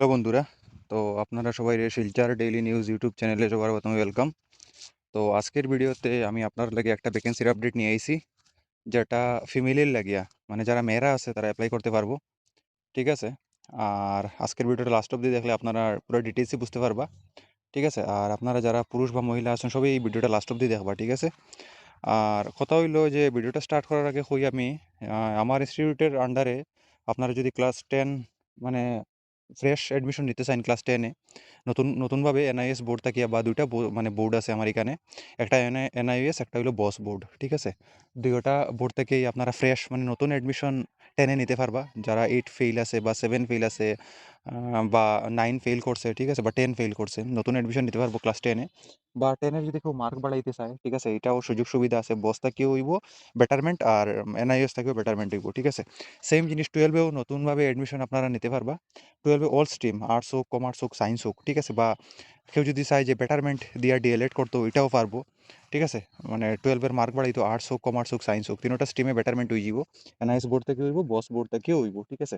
Hello বন্ধুরা, তো আপনারা সবাই শিলচার ডেইলি নিউজ ইউটিউব চ্যানেলে সবার প্রথমে ওয়েলকাম তো আজকের ভিডিওতে আমি আপনার লাগে একটা ভ্যাকেন্সির আপডেট নিয়ে আইছি, যেটা ফিমেলের লাগিয়া মানে যারা মেয়েরা আছে তারা অ্যাপ্লাই করতে পারব, ঠিক আছে? আর আজকের ভিডিওটা লাস্ট অব্দি দেখলে আপনারা পুরো ডিটেলসই বুঝতে পারবা, ঠিক আছে? আর আপনারা যারা পুরুষ বা মহিলা আছেন, সবাই এই ভিডিওটা লাস্ট অব্দি দেখবা, ঠিক আছে? আর কথা হইল যে ভিডিওটা স্টার্ট করার আগে হই আমি আমার ইনস্টিটিউটের আন্ডারে আপনারা যদি ক্লাস টেন মানে ফ্রেশ অ্যাডমিশন নিতে চান ক্লাস টেনে নতুন, নতুনভাবে এনআইএস বোর্ড থাকিয়া বা দুইটা মানে বোর্ড আছে আমার এখানে। একটা এনআইএস, একটা হলো বস বোর্ড ঠিক আছে? দুইটা বোর্ড থেকেই আপনারা ফ্রেশ মানে নতুন অ্যাডমিশন টেনে নিতে পারবা। যারা এইট ফেল আছে বা সেভেন ফেল আছে বা নাইন ফেল করছে, ঠিক আছে? বা টেন ফেল করছে, নতুন অ্যাডমিশন নিতে পারব ক্লাস টেনে বা টেনের যদি কেউ মার্ক বাড়াইতে চায়, ঠিক আছে? এটাও সুযোগ সুবিধা আছে। বস থেকেও হইব বেটারমেন্ট আর এনআইএস থেকেও বেটারমেন্ট হইব, ঠিক আছে? সেম জিনিস টুয়েলভেও নতুনভাবে অ্যাডমিশন আপনারা নিতে পারবা। টুয়েলভে অল স্ট্রিম আর্টস হোক কমার্স হোক সায়েন্স হোক ঠিক আছে? বা কেউ যদি চায় যে বেটারমেন্ট দিয়া ডিএলএড করতো ওইটাও পারব। ঠিক আছে? মানে টুয়েলভের মার্ক বাড়াইতো আর্টস হোক কমার্স হোক সায়েন্স হোক, তিনোটা স্ট্রিমে বেটারমেন্ট হয়ে যাব এনআইএস বোর্ড থেকে হইব বস বোর্ড থেকেও হইব, ঠিক আছে?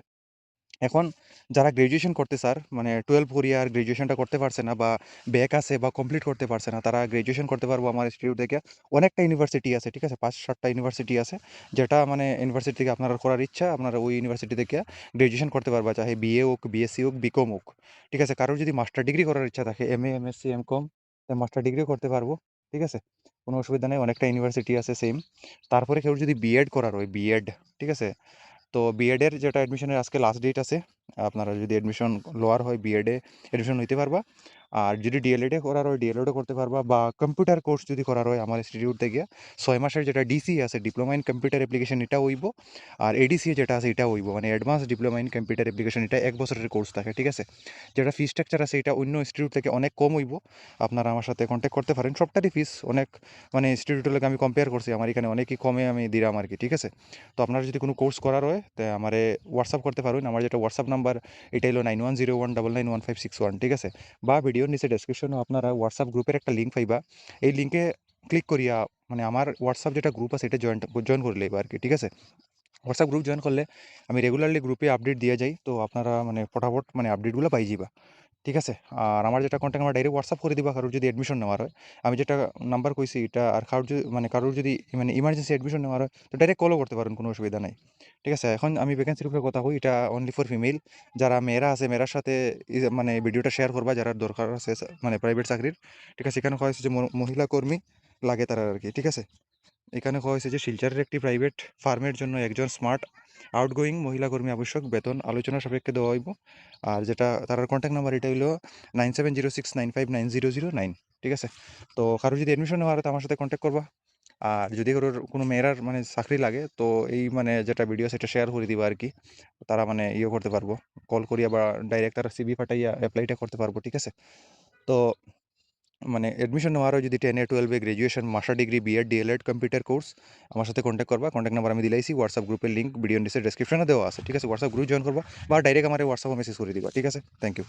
এখন যারা গ্র্যাজুয়েশন করতে স্যার মানে টুয়েলভ করিয়া আর গ্র্যাজুয়েশনটা করতে পারছে না বা ব্যাক আছে বা কমপ্লিট করতে পারছে না, তারা গ্র্যাজুয়েশন করতে পারব আমার ইনস্টিটিউট থেকে। অনেকটা ইউনিভার্সিটি আছে, ঠিক আছে? পাঁচ, সাতটা ইউনিভার্সিটি আছে, যেটা মানে ইউনিভার্সিটি থেকে আপনার করার ইচ্ছা, আপনারা ওই ইউনিভার্সিটি থেকে গ্র্যাজুয়েশন করতে পারবা, চাহে বিএ হোক বিএসসি হোক বিকম হোক, ঠিক আছে? কারোর যদি মাস্টার ডিগ্রি করার ইচ্ছা থাকে M A MSc M Com master ডিগ্রিও করতে পারব, ঠিক আছে? কোনো অসুবিধা নেই, অনেকটা ইউনিভার্সিটি আছে সেম তারপরে কেউ যদি বিএড করার হয় বিএড ঠিক আছে? তো বিএডের যেটা অ্যাডমিশনের আজকে লাস্ট ডেট আছে আপনারা যদি অ্যাডমিশন লোয়ার হয় বিএডে অ্যাডমিশন নিতে পারবা। আর যদি ডিএলএডে করার হয় ডিএলএডও করতে পারবা বা কম্পিউটার কোর্স যদি করার হয় আমার ইনস্টিটিউট থেকে, ছয় মাসের যেটা ডিসি আছে ডিপ্লোমা ইন কম্পিউটার অ্যাপ্লিকেশন এটা হইব। আর এডিসি যেটা আছে, এটা হইব। মানে advance diploma in computer application এটা এক বছরের কোর্স থাকে, ঠিক আছে? যেটা ফি স্ট্রাকচার আছে, এটা অন্য ইনস্টিটিউট থেকে অনেক কম হইব। আপনারা আমার সাথে কন্ট্যাক্ট করতে পারেন। সবটারই ফিস অনেক মানে ইনস্টিটিউটের লোক আমি কম্পেয়ার করছি। আমার এখানে অনেকই কমে আমি দিলাম আর কি, ঠিক আছে? তো আপনারা যদি কোনো কোর্স করার হয়, তো আমারে হোয়াটসঅ্যাপ করতে পারবেন। আমার যেটা হোয়াটসঅ্যাপ নাম্বার এটা হলো nine one zero one double nine one five six one ঠিক আছে বা ভিডিওর নিচে ডেসক্রিপশনে আপনারা হোয়াটসঅ্যাপ গ্রুপের একটা লিঙ্ক পাইবা এই লিঙ্কে ক্লিক করিয়া মানে আমার হোয়াটসঅ্যাপ যেটা গ্রুপ আছে এটা জয়েন জয়েন করে লইবা আর কি ঠিক আছে হোয়াটসঅ্যাপ গ্রুপ জয়েন করলে আমি রেগুলারলি গ্রুপে আপডেট দিয়ে যাই তো আপনারা মানে ফটাফট মানে আপডেটগুলো পাই যাবা ঠিক আছে? আর আমার যেটা কন্ট্যাক্ট নাম্বার ডাইরেক্ট হোয়াটসঅ্যাপ করে দিবা কারোর যদি অ্যাডমিশন নেওয়ার হয়। আমি যেটা নাম্বার কইছি এটা আর কারোর যদি মানে কারোর যদি মানে ইমার্জেন্সি অ্যাডমিশন নেওয়ার হয়, তো ডাইরেক্ট কলও করতে পারেন, কোনো অসুবিধা নাই। ঠিক আছে? এখন আমি ভ্যাকেন্সির উপরে কথা কই, এটা অনলি ফর ফিমেল যারা মেয়েরা আছে, মেয়েরার সাথে মানে ভিডিওটা শেয়ার করবা, যারা দরকার আছে মানে প্রাইভেট চাকরির। ঠিক আছে? এখানে হয়েছে যে মহিলা কর্মী লাগে তারা আর কি, ঠিক আছে? এখানে কোয়া হয়েছে যে শিলচরের একটি প্রাইভেট ফার্মের জন্য একজন স্মার্ট আউটগোয়িং মহিলা কর্মী আবশ্যক বেতন আলোচনা সাপেক্ষে দেওয়া হইব। আর যেটা তার কন্ট্যাক্ট নাম্বার এটা হলো nine seven zero six nine five nine zero zero nine ঠিক আছে? তো কারও যদি অ্যাডমিশন নেওয়ার হয় তো আমার সাথে কন্ট্যাক্ট করবা। আর যদি কারোর কোনো মেয়েরার মানে চাকরি লাগে তো এই মানে যেটা ভিডিও সেটা শেয়ার করে দিবা আর কি তারা মানে ইয়ে করতে পারব। কল করিয়া বা ডাইরেক্ট তারা সিবি পাঠাইয়া অ্যাপ্লাইটা করতে পারব, ঠিক আছে? তো মানে অ্যাডমিশন নেওয়ারও যদি টেন এ টুয়েলভে graduation master degree B Ed D El Ed computer course আমার সাথে কন্ট্যাক্ট করবা কন্ট্যাক্ট নাম্বার আমি দিলাইছি হোয়াটসঅ্যাপ গ্রুপের লিঙ্ক ভিডিও নিচে ডেসক্রিপশনে দেওয়া আছে, ঠিক আছে? হোয়াটসঅ্যাপ গ্রুপ জয়েন করবা বা ডাইরেক্ট আমার হোয়াটসঅ্যাপে মেসেজ করে দিবা, ঠিক আছে? Thank you